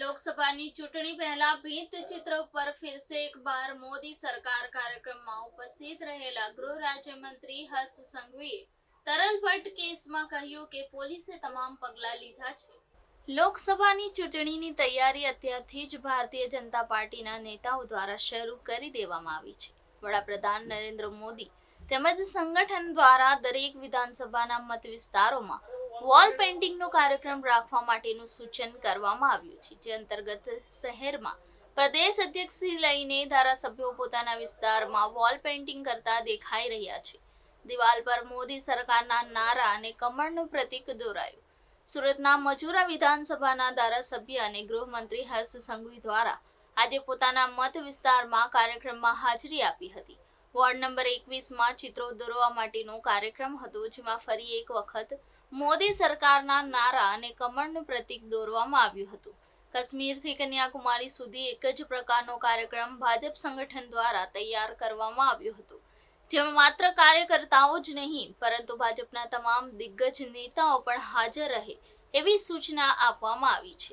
લોકસભાની ચૂંટણી પહેલા ભીંત ચિત્ર પર ફિરસે એક બાર મોદી સરકાર કાર્યક્રમમાં ઉપસ્થિત રહેલા ગૃહ રાજ્યમંત્રી હર્ષ સંઘવીએ તરલ ભટ્ટ કેસમાં કહ્યું કે પોલીસે તમામ પગલાં લીધા છે. લોકસભાની ચૂંટણીની તૈયારી અત્યારથી જ ભારતીય જનતા પાર્ટીના નેતાઓ દ્વારા શરૂ કરી દેવામાં આવી છે. વડાપ્રધાન નરેન્દ્ર મોદી તેમજ સંગઠન દ્વારા દરેક વિધાનસભાના મત વિસ્તારોમાં વોલ પેઇન્ટિંગનો કાર્યક્રમ રાખવા માટેનું સૂચન કરવામાં આવ્યું છે, જે અંતર્ગત શહેરમાં પ્રદેશ અધ્યક્ષથી લઈને ધારાસભ્યો પોતાના વિસ્તારમાં વોલ પેઇન્ટિંગ કરતા દેખાઈ રહ્યા છે. દિવાલ પર મોદી સરકારના નારા અને કમળનું પ્રતીક દોરાયું. સુરતના મજૂરા વિધાનસભાના ધારાસભ્ય અને ગૃહમંત્રી હર્ષ સંઘવી દ્વારા આજે પોતાના મત વિસ્તારમાં કાર્યક્રમમાં હાજરી આપી હતી. વોર્ડ નંબર એકવીસમાં ચિત્રો દોરવા માટેનો કાર્યક્રમ હતો, જેમાં ફરી એક વખત મોદી સરકારના નારા અને કમળનું પ્રતીક દોરવામાં આવ્યું હતું. કાશ્મીરથી કન્યાકુમારી સુધી એક જ પ્રકારનો કાર્યક્રમ ભાજપ સંગઠન દ્વારા તૈયાર કરવામાં આવ્યો હતો. જેમાં માત્ર કાર્યકર્તાઓ જ નહીં, પરંતુ ભાજપના તમામ દિગ્ગજ નેતાઓ પણ હાજર રહે, એવી સૂચના આપવામાં આવી છે.